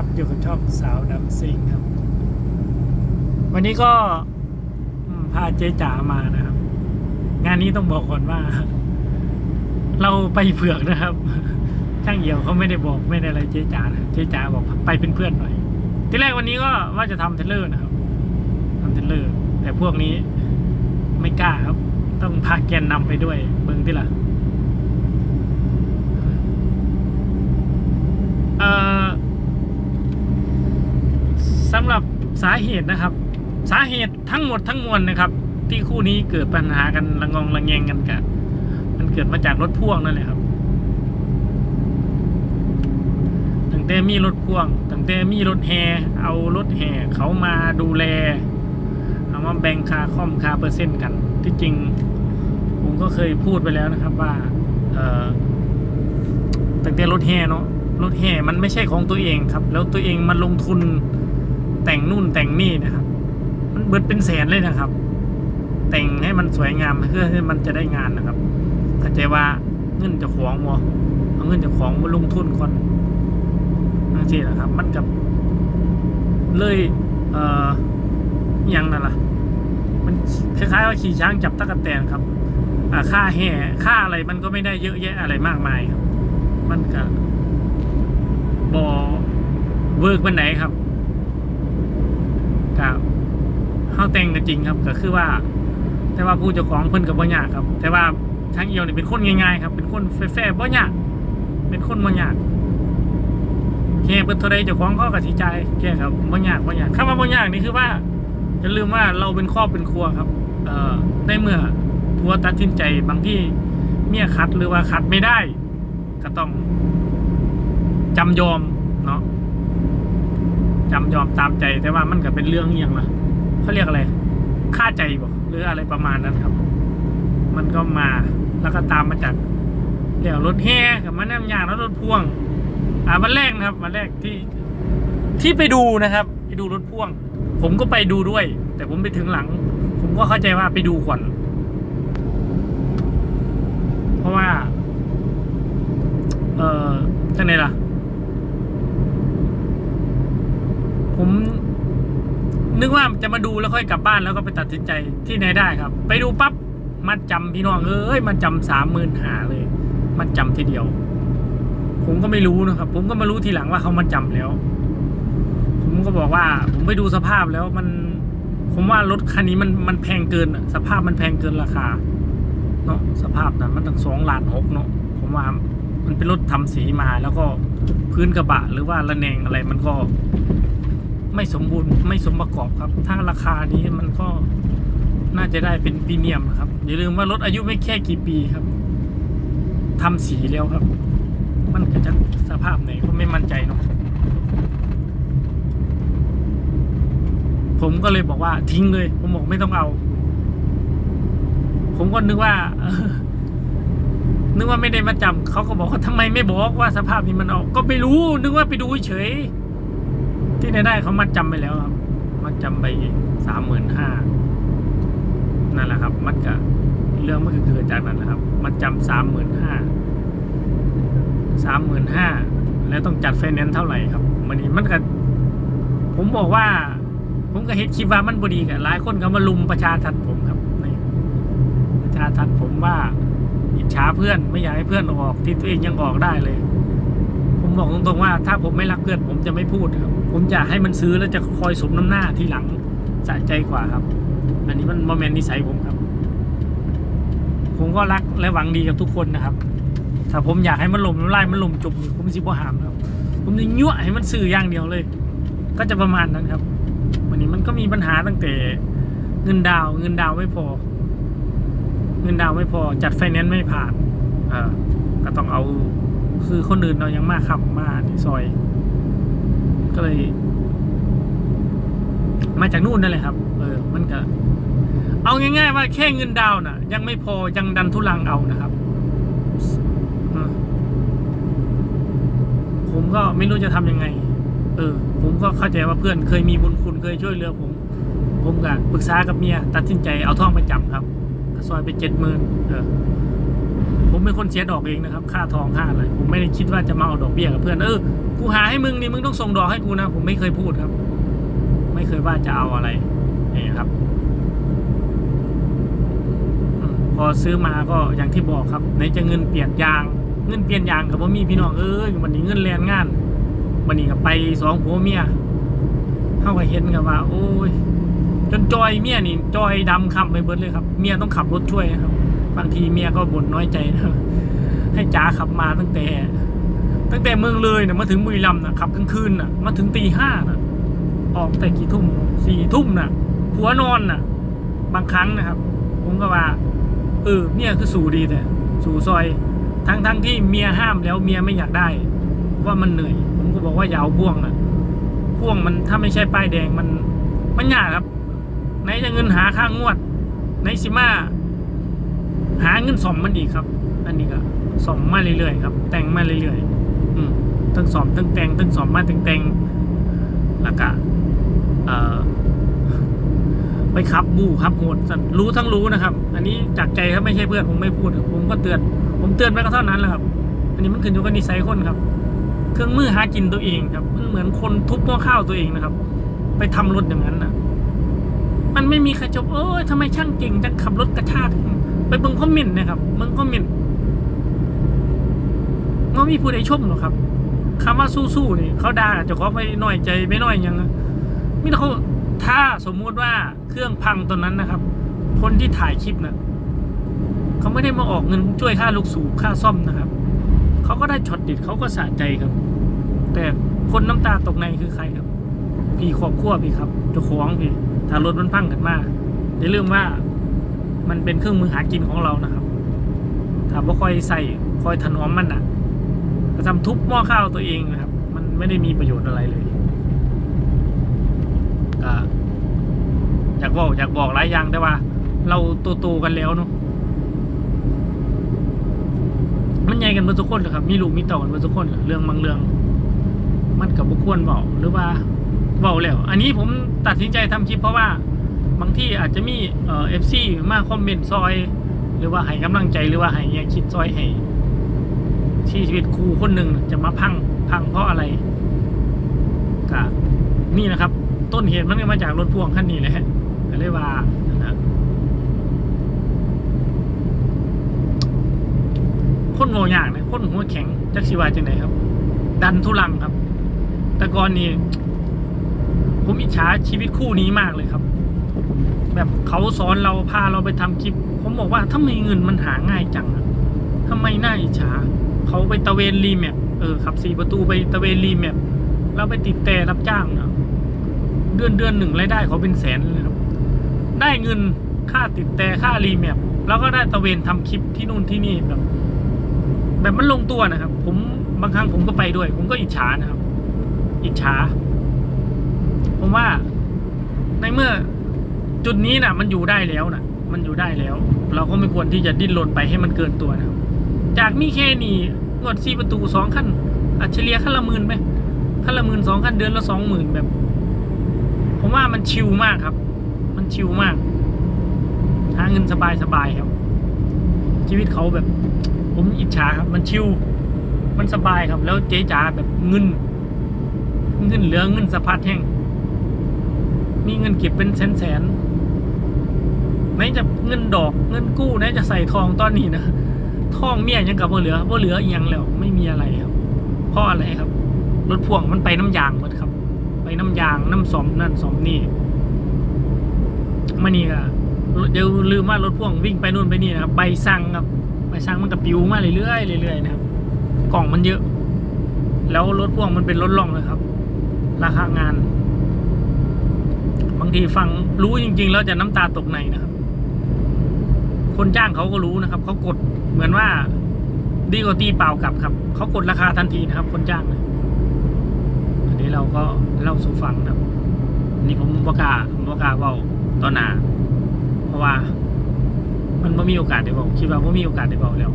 ครับ อยู่กับช่องสาวดำซิงครับ วันนี้ก็พาเจ๊จ๋ามานะครับ งานนี้ต้องบอกก่อนว่า เราไปเผือกนะครับ ช่างเหี่ยวเขาไม่ได้บอกไม่ได้อะไรเจ๊จ๋านะเจ๊จ๋าบอกไปเป็นเพื่อนหน่อย ที่แรกวันนี้ก็ว่าจะทำเทรลเลอร์นะครับทำเทรลเลอร์ แต่พวกนี้ไม่กล้าครับ ต้องพาแกนนำไปด้วยเบิ้งที่ละเอ่อ สำหรับสาเหตุนะครับ สาเหตุทั้งหมดทั้งมวลนะครับ ที่คู่นี้เกิดปัญหากันระงองระแงงกันกันมันเกิดมาจากรถพ่วงนั่นแหละครับตั้งแต่มีรถพ่วงตั้งแต่มีรถแห่เอารถแห่เขามาดูแลเอามาแบ่งค่าคอมค่าเปอร์เซ็นต์กัน ที่จริง ผมก็เคยพูดไปแล้วนะครับว่าเออตั้งแต่รถแห่เนาะรถแห่มันไม่ใช่ของตัวเองครับ แล้วตัวเองมันลงทุน แต่งนู่นแต่งนี่นะครับ มันเบิดเป็นแสนเลยนะครับ แต่งให้มันสวยงามเพื่อให้มันจะได้งานนะครับเข้าใจว่าเงินจะของวะเอาเงินจะของมาลงทุนก่อนนั่นสินะครับ มันกับเลยเอ่อยังนั่นล่ะ มันคล้ายๆว่าขี่ช้างจับตะกั่แตนครับอ่าค่าแห่ค่าอะไรมันก็ไม่ได้เยอะแยะอะไรมากมายครับ มันก็บอเวิร์กวันไหนครับ เฮาแต่งกันจริงครับ ก็คือว่า แต่ว่าผู้เจ้าของเพิ่นกับบ่ยากครับ แต่ว่าช่างเอียวนี่เป็นคนง่ายๆครับ เป็นคนแฟร์บ่ยากเป็นคนบ่ยากแค่เพิ่นเท่าใดเจ้าของเขาก็สิจ่ายแค่ครับบ่ยากบ่ยากคำว่าบ่ยากนี่คือว่าอย่าลืมว่าเราเป็นครอบเป็นครัวครับ เอ่อในเมื่อผัวตัดสินใจบางที่เมียคัดหรือว่าคัดไม่ได้ ก็ต้องจำยอมเนาะจำยอมตามใจแต่ว่ามันก็เป็นเรื่องอย่างละ เขาเรียกอะไรค่าใจบอกหรืออะไรประมาณนั้นครับ มันก็มาแล้วก็ตามมาจากเรียกรถแห่กับมันน้ำยางแล้วรถพ่วง อ่าวันแรกนะครับวันแรกที่ที่ไปดูนะครับ ไปดูรถพ่วง ผมก็ไปดูด้วย แต่ผมไปถึงหลัง ผมก็เข้าใจว่าไปดูก่อน เพราะว่า เอ่อจังไหนล่ะ ผม นึกว่า จะมาดูแล้วค่อยกลับบ้านแล้วก็ไปตัดสินใจที่ไหนได้ครับ ไปดูปั๊บมัดจำพี่น้องเอ้ยมันจำสามหมื่นหาเลย มันจำทีเดียว ผมก็ไม่รู้นะครับ ผมก็มารู้ทีหลังว่าเขามันจำแล้ว ผมก็บอกว่า ผมไปดูสภาพแล้วมัน ผมว่ารถคันนี้มันมันแพงเกินสภาพมันแพงเกินราคาเนาะสภาพนั้นมันตั้งสองล้านหกเนาะผมว่ามันเป็นรถทำสีมาแล้วก็พื้นกระบะหรือว่าระแนงอะไรมันก็ ไม่สมบูรณ์ไม่สมประกอบครับ ถ้าราคานี้มันก็น่าจะได้เป็นพรีเมียมนะครับ อย่าลืมว่ารถอายุไม่แค่กี่ปีครับทำสีแล้วครับ มันก็จะสภาพไหนก็ไม่มั่นใจเนาะผมก็เลยบอกว่าทิ้งเลย ผมบอกไม่ต้องเอา ผมก็นึกว่านึกว่าไม่ได้มาจำเขาก็บอกว่าทำไมไม่บอกว่าสภาพนี้มันออก ก็ไม่รู้ นึกว่าไปดูเฉย ที่ไหนได้เขามัดจำไปแล้วครับ มัดจำไปสามหมื่นห้านั่นแหละครับ มันก็เรื่องมันก็เกิดจากนั้นนะครับ มัดจำสามหมื่นห้าสามหมื่นห้าแล้วต้องจัดไฟแนนซ์เท่าไหร่ครับมันนี้มันก็ผมบอกว่า ผมก็เห็นคลิปว่ามันบดีกันหลายคนก็มาลุมประชาทันผมครับนี่ประชาทันผมว่าอิจฉาเพื่อนไม่อยากให้เพื่อนออกที่ตัวเองยังออกได้เลย ผมบอกตรงๆว่าถ้าผมไม่รักเพื่อนผมจะไม่พูดครับ ผมจะให้มันซื้อแล้วจะคอยสมน้ำหน้าทีหลังสะใจกว่าครับ อันนี้มันโมเมนต์นิสัยผมครับ ผมก็รักและหวังดีกับทุกคนนะครับ ถ้าผมอยากให้มันล่มน้ำลายมันล่มจมผมสิบ่หามครับ ผมจะยั่วให้มันซื้ออย่างเดียวเลย ก็จะประมาณนั้นครับ วันนี้มันก็มีปัญหาตั้งแต่ เงินดาว เงินดาวไม่พอ เงินดาวไม่พอ จัดไฟแนนซ์ไม่ผ่าน เออก็ต้องเอา คือคนอื่นเรายังมาขับมาที่ซอย ก็เลย มาจากนู่นนั่นแหละครับ เออ มันก็ เอาง่ายๆว่าแค่เงินดาวน่ะ ยังไม่พอยังดันทุลังเอานะครับผมก็ไม่รู้จะทำยังไง เออ ผมก็เข้าใจว่าเพื่อนเคยมีบุญคุณเคยช่วยเหลือผม ผมก็ปรึกษากับเมีย ตัดสินใจเอาท่องไปจำครับซอยไปเจ็ดหมื่นเออ ผมเป็นคนเสียดอกเองนะครับ ค่าทองค่าอะไรผมไม่ได้คิดว่าจะมาเอาดอกเบี้ยกับเพื่อนเออกูหาให้มึงนี่มึงต้องส่งดอกให้กูนะ ผมไม่เคยพูดครับ ไม่เคยว่าจะเอาอะไรนี่ครับพอซื้อมาก็อย่างที่บอกครับไหนจะเงินเปลี่ยนยาง เงินเปลี่ยนยางกับว่ามีพี่น้องเอ้ยวันนี้เงินแรงงานวันนี้ก็ไปสองผัวเมียเข้าไปเห็นกับว่า โอ้ยจนจอยเมียนี่จอยดำคำไปเบิดเลยครับ เมียต้องขับรถช่วยครับ บางทีเมียก็บ่นน้อยใจนะให้จ๋าขับมาตั้งแต่ ตั้งแต่เมืองเลยนะมาถึงบุรีรัมย์นะขับกลางคืนนะมาถึงตีห้านะออกแต่กี่ทุ่มสี่ทุ่มนะผัวนอนนะบางครั้งนะครับ ผมก็ว่า เออเมียคือสู่ดีแต่สู่ซอย ทั้งทั้งที่เมียห้ามแล้วเมียไม่อยากได้ ว่ามันเหนื่อย ผมก็บอกว่าอย่าเอาพ่วงนะพ่วงมันถ้าไม่ใช่ป้ายแดงมันมันยากครับไหนจะเงินหาค่างวดไหนสิมา หาเงินสอมมันอีกครับ อันนี้ก็สอมมาเรื่อยๆครับ แต่งมาเรื่อยๆอืมทั้งสอมทั้งแต่งทั้งสอมมาทั้งแต่งแล้วก็ไปขับบูขับโหดรู้ทั้งรู้นะครับ อันนี้จากใจครับไม่ใช่เพื่อนผมไม่พูดผมก็เตือน ผมเตือนไปก็เท่านั้นแหละครับ อันนี้มันขึ้นอยู่กับนิสัยคนครับ เครื่องมือหากินตัวเองครับ มันเหมือนคนทุบหม้อข้าวตัวเองนะครับ ไปทำรถอย่างนั้นนะมันไม่มีใครจบเอ้ยทำไมช่างเก่งจังขับรถกระชาก ไปเบิ่งคอมเมนต์นะครับเบิ่งคอมเมนต์ก็มีผู้ใดชมหรอกครับคำว่าสู้ๆนี่เขาด่าเจะขอไปน่อยใจไม่น้อยยังมิแต่เขาถ้าสมมุติว่าเครื่องพังตอนนั้นนะครับ คนที่ถ่ายคลิปนะเขาไม่ได้มาออกเงินช่วยค่าลูกสูบค่าซ่อมนะครับ เขาก็ได้ช็อตเด็ดเขาก็สะใจครับ แต่คนน้ำตาตกในคือใครครับ พี่ครอบครัวพี่ครับเจ้าของพี่ถ้ารถมันพังกันมาอย่าลืมว่า มันเป็นเครื่องมือหากินของเรานะครับถ้าบ่าคอยใส่คอยถนอมมันอะจะทำทุบหม้อข้าวตัวเองนะครับ มันไม่ได้มีประโยชน์อะไรเลยก็อยากบอกอยากบอกหลายอย่างแต่ว่า เราโตกันแล้วเนาะมันใหญ่กันเมื่อทุกคนเลยครับ มีลูกมีต่ากันเมื่อทุกคนเรื่องบางเรื่อง มันกับบุควรบอกหรือว่าเบาแล้ว อันนี้ผมตัดสินใจทำคลิปเพราะว่า บางที่อาจจะมีเอฟซีมาคอมเมนต์ซอย หรือว่าให้กำลังใจหรือว่าให้แง่คิดซอยให้ที่ชีวิตครูคนหนึ่งจะมาพังพังเพราะอะไรก็นี่นะครับ ต้นเหตุมันก็มาจากรถพ่วงคันนี้แหละฮะก็เลยว่านะคนโมอย่างนะคนหัวแข็งจักสิวาจังไหนครับ ดันทุลังครับ แต่ก่อนนี้ผมอิจฉาชีวิตคู่นี้มากเลยครับ แบบเขาสอนเราพาเราไปทำคลิป ผมบอกว่าทำไมเงินมันหาง่ายจังอะทำไมน่าอิจฉาเขาไปตะเวนรีแมปเออขับสี่ประตูไปตะเวนรีแมปแล้วไปติดแต่รับจ้างเนาะเดือนเดือนหนึ่งรายได้เขาเป็นแสนเลยครับ ได้เงินค่าติดแต่ค่ารีแมปแล้วก็ได้ตะเวนทำคลิปที่นู่นที่นี่แบบ แบบมันลงตัวนะครับ ผมบางครั้งผมก็ไปด้วย ผมก็อิจฉานะครับ อิจฉา ผมว่าในเมื่อ จุดนี้นะมันอยู่ได้แล้วนะมันอยู่ได้แล้ว เราก็ไม่ควรที่จะดิ้นรนไปให้มันเกินตัวนะครับ จากมีแค่นี้งวดซีประตูสองขั้นอัจฉริยะขั้นละหมื่นไหมขั้นละหมื่นสองขั้นเดือนละสองหมื่นแบบ ผมว่ามันชิลมากครับ มันชิลมาก หาเงินสบายสบายครับ ชีวิตเขาแบบ ผมอิจฉาครับ มันชิลมันสบายครับ แล้วเจ๊จ๋าแบบเงิน เงินเหลือเงินสะพัดแห้งมีเงินเก็บเป็นแสนแสน ไหนจะเงินดอกเงินกู้ไหนจะใส่ทองตอนนี้นะทองเมียยังกับบ่เหลือบ่เหลืออียังแล้วไม่มีอะไรครับเพราะอะไรครับ รถพ่วงมันไปน้ำยางหมดครับ ไปน้ำยางน้ำสมนั่นสมนี่มานี่ก็เดี๋ยวลืมว่ารถพ่วงวิ่งไปนู่นไปนี่นะครับใบสั่งครับใบสั่งมันก็ปิวมาเรื่อยๆเรื่อยๆนะครับ กล่องมันเยอะ แล้วรถพ่วงมันเป็นรถล่องเลยครับ ราคางาน บางทีฟังรู้จริง ๆ แล้วจะน้ำตาตกในนะครับ คนจ้างเขาก็รู้นะครับเขากดเหมือนว่าดีกว่าตีเปล่ากลับครับเขากดราคาทันทีนะครับ คนจ้างนะอันนี้เราก็เล่าสู่ฟังนะครับ นี่ผมประกล้าผมประกล้าเบาตอนหนาเพราะว่า มันไม่มีโอกาสได้บอกคิดว่าไม่มีโอกาสได้บอกแล้ว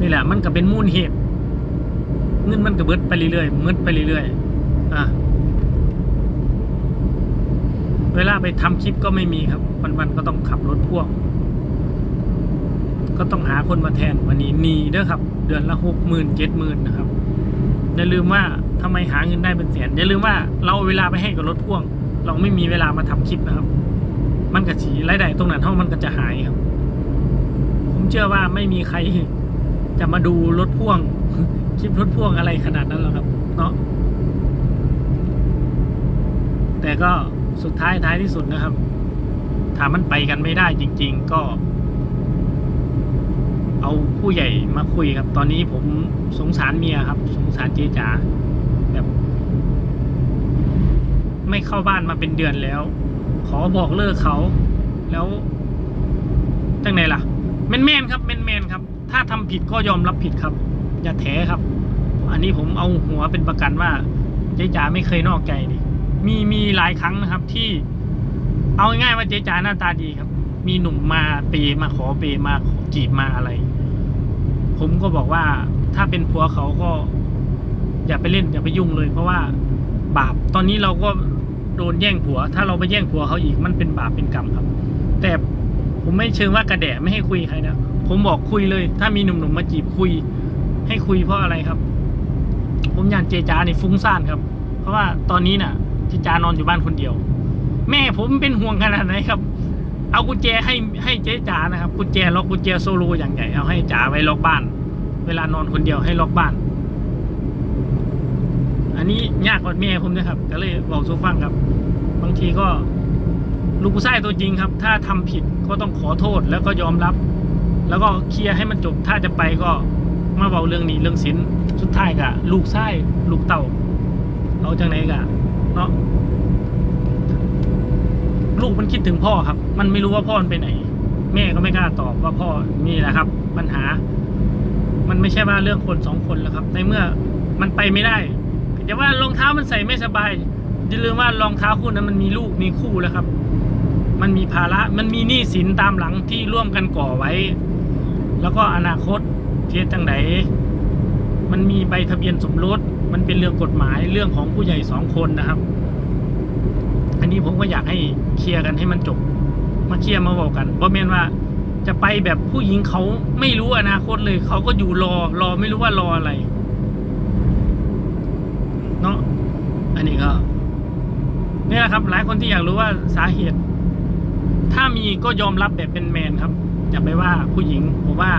นี่แหละ มันก็เป็นมูลเหตุเงินมันก็เบิดไปเรื่อยๆมืดไปเรื่อยๆอะ เวลาไปทำคลิปก็ไม่มีครับ วันๆก็ต้องขับรถพ่วง ก็ต้องหาคนมาแทนวันนี้หนีเด้อครับ เดือนละหกหมื่นเจ็ดหมื่นนะครับอย่าลืมว่าทำไมหาเงินได้เป็นแสนอย่าลืมว่าเราเวลาไปให้กับรถพ่วง เราไม่มีเวลามาทำคลิปนะครับ มันก็สีรายได้ตรงนั้นเท่ามันก็จะหายครับ ผมเชื่อว่าไม่มีใครจะมาดูรถพ่วง คลิปรถพ่วงอะไรขนาดนั้นหรอกครับ เนาะแต่ก็ สุดท้ายท้ายที่สุดนะครับ ถ้ามันไปกันไม่ได้จริง ๆ ก็ เอาผู้ใหญ่มาคุยครับ ตอนนี้ผมสงสารเมียครับ สงสารเจ๊จ๋าแบบ ไม่เข้าบ้านมาเป็นเดือนแล้ว ขอบอกเลิกเขา แล้วจังไหนล่ะแมนแมนๆครับแมนแมนๆครับ ถ้าทำผิดก็ยอมรับผิดครับ อย่าแถครับ อันนี้ผมเอาหัวเป็นประกันว่าเจ๊จ๋าไม่เคยนอกใจนี่ มีมีหลายครั้งนะครับที่ เอาง่ายๆว่าเจ๊จ๋าหน้าตาดีครับ มีหนุ่มมาเปย์มาขอเปย์มาจีบมาอะไร ผมก็บอกว่าถ้าเป็นผัวเขาก็ อย่าไปเล่นอย่าไปยุ่งเลย เพราะว่าบาปตอนนี้เราก็โดนแย่งผัว ถ้าเราไปแย่งผัวเขาอีกมันเป็นบาปเป็นกรรมครับ แต่ผมไม่เชิงว่ากระแดะไม่ให้คุยใครนะผมบอกคุยเลย ถ้ามีหนุ่มๆมาจีบคุย ให้คุยเพราะอะไรครับ ผมอยากเจจาในฟุ้งซ่านครับ เพราะว่าตอนนี้น่ะ จจานอนอยู่บ้านคนเดียว แม่ผมเป็นห่วงขนาดไหนครับ เอากุญแจให้ให้เจ๊จ๋านะครับกุญแจล็อกกุญแจโซโลอย่างใหญ่เอาให้จ๋าไว้ล็อกบ้าน เวลานอนคนเดียวให้ล็อกบ้าน อันนี้ยากกว่าแม่ผมนะครับก็เลยบอกซูฟังครับ บางทีก็ลูกผู้ชายตัวจริงครับ ถ้าทำผิดก็ต้องขอโทษแล้วก็ยอมรับ แล้วก็เคลียร์ให้มันจบถ้าจะไปก็มาเบาเรื่องนี้เรื่องสินสุดท้ายกะลูกไส้ลูกเต่าเอาจังไหนกะ เนาะลูกมันคิดถึงพ่อครับ มันไม่รู้ว่าพ่อมันไปไหน แม่ก็ไม่กล้าตอบว่าพ่อนี่แหละครับ ปัญหา มันไม่ใช่ว่าเรื่องคนสองคนแล้วครับ ในเมื่อมันไปไม่ได้อย่ว่ารองเท้ามันใส่ไม่สบายอย่าลืมว่ารองเท้าคู่นั้นมันมีลูกมีคู่แล้วครับ มันมีภาระมันมีหนี้สินตามหลังที่ร่วมกันก่อไว้ แล้วก็อนาคตเทียจังไหนมันมีใบทะเบียนสมรส มันเป็นเรื่องกฎหมายเรื่องของผู้ใหญ่สองคนนะครับ อันนี้ผมก็อยากให้เคลียร์กันให้มันจบ มาเคลียร์มาบอกกันเพราะแม่นว่าจะไปแบบผู้หญิงเขาไม่รู้อนาคตเลยเขาก็อยู่รอรอไม่รู้ว่ารออะไรเนาะอันนี้ก็นี่แหละครับ หลายคนที่อยากรู้ว่าสาเหตุ ถ้ามีก็ยอมรับแบบเป็นแมนครับอย่าไปว่าผู้หญิงผมว่า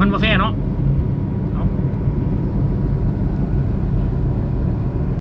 มันมาแฟร์เนาะ